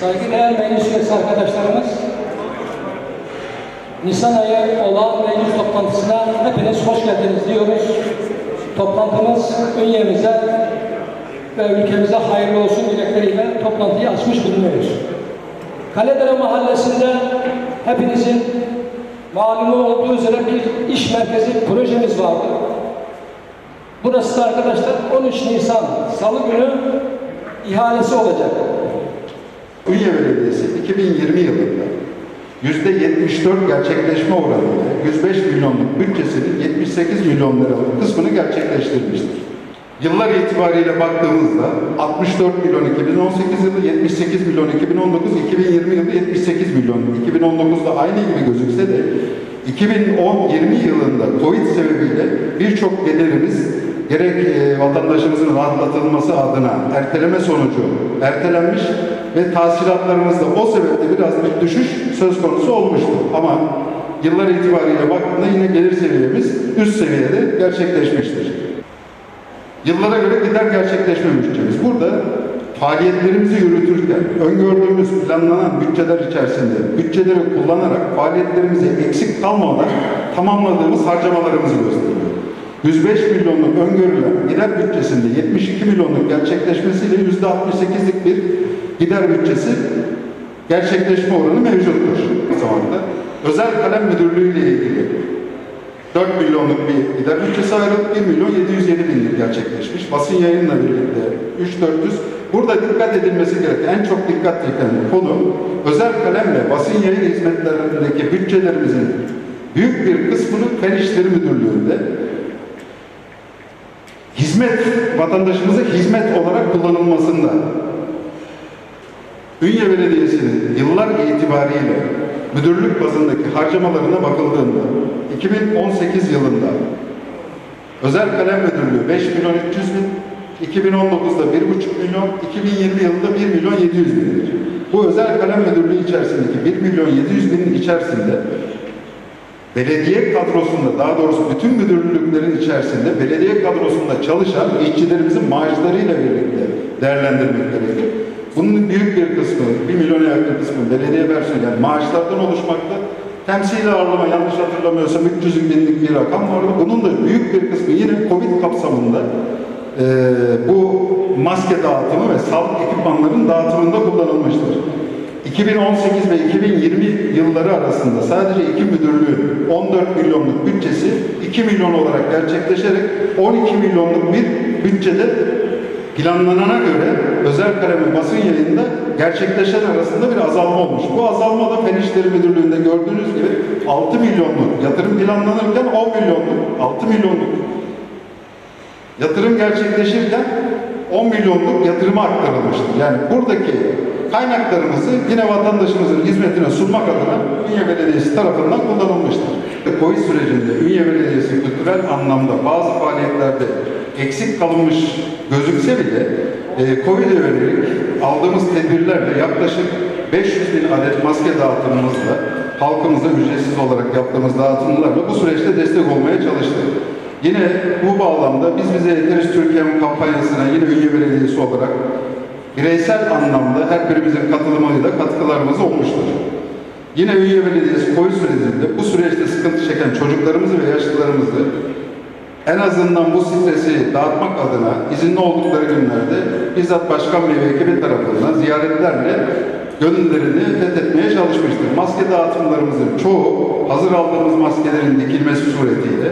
saygıdeğer meclis üyesi arkadaşlarımız, Nisan ayı olağan meclis toplantısına hepiniz hoş geldiniz diyoruz. Toplantımız ünyemize ve ülkemize hayırlı olsun dilekleriyle toplantıyı açmış bulunuyoruz. Kaledere Mahallesi'nde hepinizin malumu olduğu üzere bir iş merkezi projemiz vardı. Burası da arkadaşlar 13 Nisan Salı günü ihalesi olacak. Ünye Belediyesi 2020 yılında %74 gerçekleşme oranıyla 105 milyonluk bütçesinin 78 milyon liralık kısmını gerçekleştirmiştir. Yıllar itibariyle baktığımızda 64 milyon 2018 yılı, 78 milyon 2019, 2020 yılı 78 milyon. 2019'da aynı gibi gözükse de 2010-20 yılında Covid sebebiyle birçok gelirimiz gerek e, vatandaşımızın rahatlatılması adına erteleme sonucu ertelenmiş ve tahsilatlarımızda o sebeple biraz bir düşüş söz konusu olmuştu. Ama yıllar itibariyle baktığında yine gelir seviyemiz üst seviyede gerçekleşmiştir. Yıllara göre gider gerçekleşme bütçemiz. Burada faaliyetlerimizi yürütürken öngördüğümüz planlanan bütçeler içerisinde bütçeleri kullanarak faaliyetlerimizi eksik kalmadan tamamladığımız harcamalarımızı gösteriyor. 105 milyonluk öngörülen gider bütçesinde 72 milyonluk gerçekleşmesiyle %68'lik bir gider bütçesi gerçekleşme oranı mevcuttur. Bu zamanda özel kalem müdürlüğü ile ilgili 4 milyonluk bir gider bütçesi ayrılıp 1 milyon 707 binlik gerçekleşmiş. Basın yayınla birlikte 3400. Burada dikkat edilmesi gereken, en çok dikkat çeken konu özel kalem ve basın yayın hizmetlerindeki bütçelerimizin büyük bir kısmını Fen İşleri Müdürlüğü'nde hizmet, vatandaşımıza hizmet olarak kullanılmasında Ünye Belediyesi'nin yıllar itibariyle müdürlük bazındaki harcamalarına bakıldığında 2018 yılında özel kalem müdürlüğü 5 milyon 300 bin, 2019'da 1,5 milyon, 2020 yılında 1 milyon 700 bindir. Bu özel kalem müdürlüğü içerisindeki 1 milyon 700 binin içerisinde belediye kadrosunda, daha doğrusu bütün müdürlüklerin içerisinde belediye kadrosunda çalışan işçilerimizin maaşlarıyla birlikte değerlendirmek gerekir. Bunun büyük bir kısmı, bir milyona yakın kısmı belediye versiyonu yani maaşlardan oluşmakta. Temsili ağırlama yanlış hatırlamıyorsam 300 binlik bir rakam vardı. Bunun da büyük bir kısmı yine Covid kapsamında eee, bu maske dağıtımı ve sağlık ekipmanlarının dağıtımında kullanılmıştır. 2018 ve 2020 yılları arasında sadece iki müdürlüğün 14 milyonluk bütçesi 2 milyon olarak gerçekleşerek 12 milyonluk bir bütçede planlanana göre özel kalem ve basın yayında gerçekleşen arasında bir azalma olmuş. Bu azalma da Fen Müdürlüğü'nde gördüğünüz gibi 6 milyonluk yatırım planlanırken 10 milyonluk, 6 milyonluk yatırım gerçekleşirken 10 milyonluk yatırıma aktarılmıştır. Yani buradaki kaynaklarımızı yine vatandaşımızın hizmetine sunmak adına Ünye Belediyesi tarafından kullanılmıştır. Covid sürecinde Ünye Belediyesi kültürel anlamda bazı faaliyetlerde eksik kalınmış gözükse bile e, Covid'e yönelik aldığımız tedbirlerle yaklaşık 500 bin adet maske dağıtımımızla halkımıza ücretsiz olarak yaptığımız dağıtımlarla bu süreçte destek olmaya çalıştık. Yine bu bağlamda biz bize yeteriz Türkiye'nin kampanyasına yine Ünye Belediyesi olarak bireysel anlamda her birimizin katılımıyla katkılarımız olmuştur. Yine Ünye Belediyesi Covid sürecinde bu süreçte sıkıntı çeken çocuklarımızı ve yaşlılarımızı en azından bu stresi dağıtmak adına izinli oldukları günlerde bizzat başkan bey ve ekibi tarafından ziyaretlerle gönüllerini fethetmeye çalışmıştır. Maske dağıtımlarımızın çoğu hazır aldığımız maskelerin dikilmesi suretiyle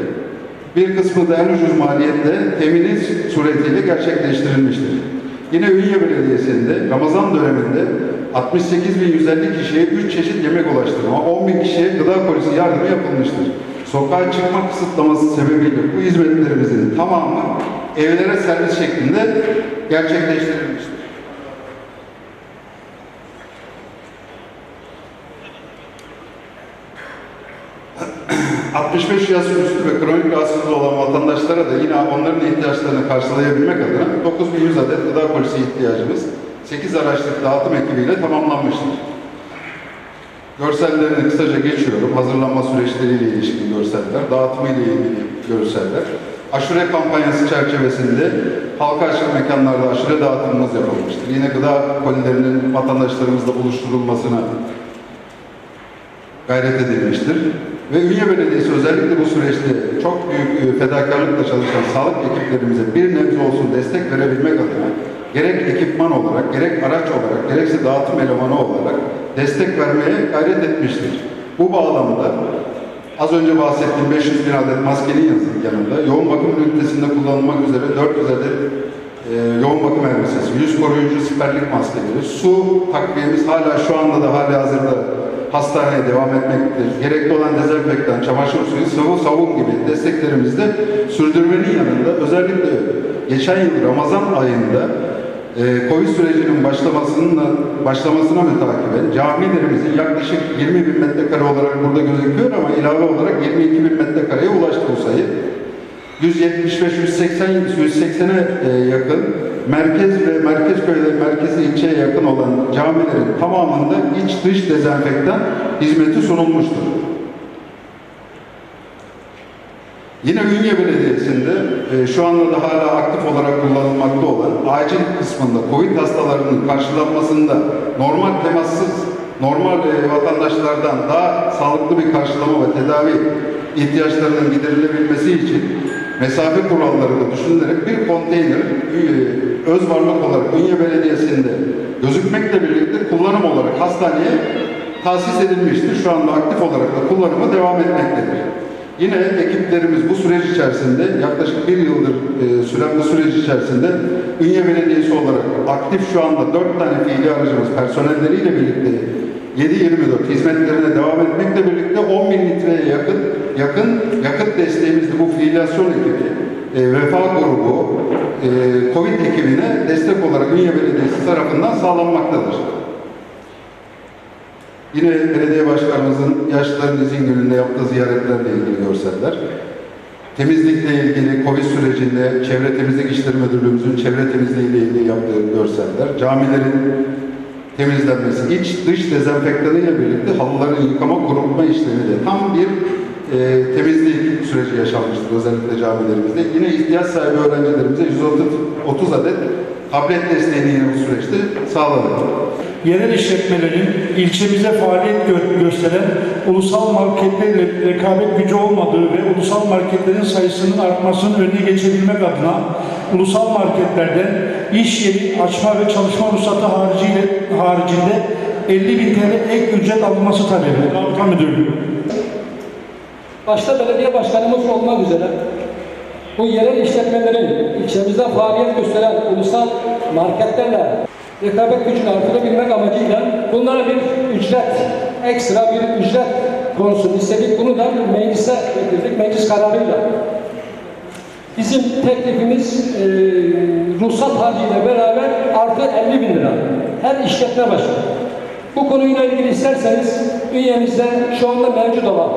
bir kısmı da en ucuz maliyetle temini suretiyle gerçekleştirilmiştir. Yine Ünye Belediyesi'nde Ramazan döneminde 68.150 kişiye 3 çeşit yemek ulaştırma, 10.000 kişiye gıda polisi yardımı yapılmıştır. Sokağa çıkma kısıtlaması sebebiyle bu hizmetlerimizin tamamı evlere servis şeklinde gerçekleştirilmiştir. ...65 yaş üstü ve kronik rahatsızlığı olan vatandaşlara da yine onların ihtiyaçlarını karşılayabilmek adına 9100 adet gıda polisi ihtiyacımız 8 araçlık dağıtım ekibiyle tamamlanmıştır. Görsellerini kısaca geçiyorum. Hazırlanma süreçleriyle ilişkin görseller, dağıtımı ile ilgili görseller. Aşure kampanyası çerçevesinde halka açık mekanlarda aşure dağıtımımız yapılmıştır. Yine gıda kolilerinin vatandaşlarımızla buluşturulmasına gayret edilmiştir. Ve Ünye Belediyesi özellikle bu süreçte çok büyük e, fedakarlıkla çalışan sağlık ekiplerimize bir nebze olsun destek verebilmek adına gerek ekipman olarak, gerek araç olarak, gerekse dağıtım elemanı olarak destek vermeye gayret etmiştir. Bu bağlamda az önce bahsettiğim 500 bin adet maskenin yanında yoğun bakım ünitesinde kullanılmak üzere 400 adet e, yoğun bakım elbisesi, yüz koruyucu siperlik maskeleri, su takviyemiz hala şu anda da hali hazırda hastaneye devam etmektedir. Gerekli olan dezenfektan, çamaşır suyu, sıvı savun gibi desteklerimizi de sürdürmenin yanında özellikle geçen yıl Ramazan ayında e, Covid sürecinin başlamasının başlamasına mütakiben camilerimizin yaklaşık 20 bin metrekare olarak burada gözüküyor ama ilave olarak 22 bin metrekareye ulaştı bu sayı. 175-180 180'e e, yakın merkez ve merkez köyleri merkezi ilçeye yakın olan camilerin tamamında iç dış dezenfektan hizmeti sunulmuştur. Yine Ünye Belediyesi'nde e, şu anda da hala aktif olarak kullanılmakta olan acil kısmında COVID hastalarının karşılanmasında normal temassız, normal e, vatandaşlardan daha sağlıklı bir karşılama ve tedavi ihtiyaçlarının giderilebilmesi için mesafe kuralları da düşünülerek bir konteyner e, öz varlık olarak Ünye Belediyesi'nde gözükmekle birlikte kullanım olarak hastaneye tahsis edilmiştir. Şu anda aktif olarak da kullanıma devam etmektedir. Yine ekiplerimiz bu süreç içerisinde yaklaşık bir yıldır e, süren bu süreç içerisinde Ünye Belediyesi olarak aktif şu anda dört tane fiili aracımız personelleriyle birlikte 7-24 hizmetlerine devam etmekle birlikte 10 bin litreye yakın yakın yakıt desteğimizde bu fiilasyon ekibi, e, vefa grubu, e, Covid ekibine destek olarak Ünye Belediyesi tarafından sağlanmaktadır. Yine belediye başkanımızın yaşlıların izin gününde yaptığı ziyaretlerle ilgili görseller. Temizlikle ilgili Covid sürecinde Çevre Temizlik İşleri Müdürlüğümüzün çevre temizliği ile ilgili yaptığı görseller. Camilerin temizlenmesi, iç dış dezenfektanıyla birlikte halıların yıkama kurutma işlemi de tam bir e, temizlik süreci yaşanmıştır özellikle camilerimizde. Yine ihtiyaç sahibi öğrencilerimize 130 adet tablet desteğini yine bu süreçte sağladık. yerel işletmelerin ilçemize faaliyet gö- gösteren ulusal marketlerle rekabet gücü olmadığı ve ulusal marketlerin sayısının artmasının önüne geçebilmek adına ulusal marketlerden iş yeri açma ve çalışma ruhsatı hariciyle, haricinde 50 bin TL ek ücret alınması talebi. Rabıta Müdürlüğü. Başta belediye başkanımız olmak üzere bu yerel işletmelerin ilçemizde faaliyet gösteren ulusal marketlerle rekabet gücünü artırabilmek amacıyla bunlara bir ücret, ekstra bir ücret konusunu istedik. Bunu da meclise getirdik, meclis kararıyla. Bizim teklifimiz e, ruhsat harcıyla beraber artı 50 bin lira. Her işletme başı. Bu konuyla ilgili isterseniz üyemizde şu anda mevcut olan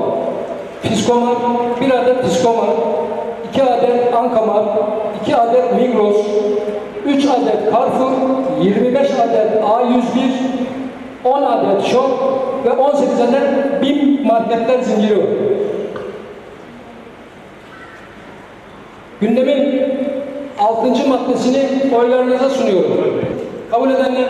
Piskomar, bir adet Piskomar, iki adet Ankamar, iki adet Migros, üç adet Carrefour, 25 adet A101, 10 adet Shop ve 18 adet BİM marketler zinciri var. Gündemin 6. maddesini oylarınıza sunuyorum. Kabul edenler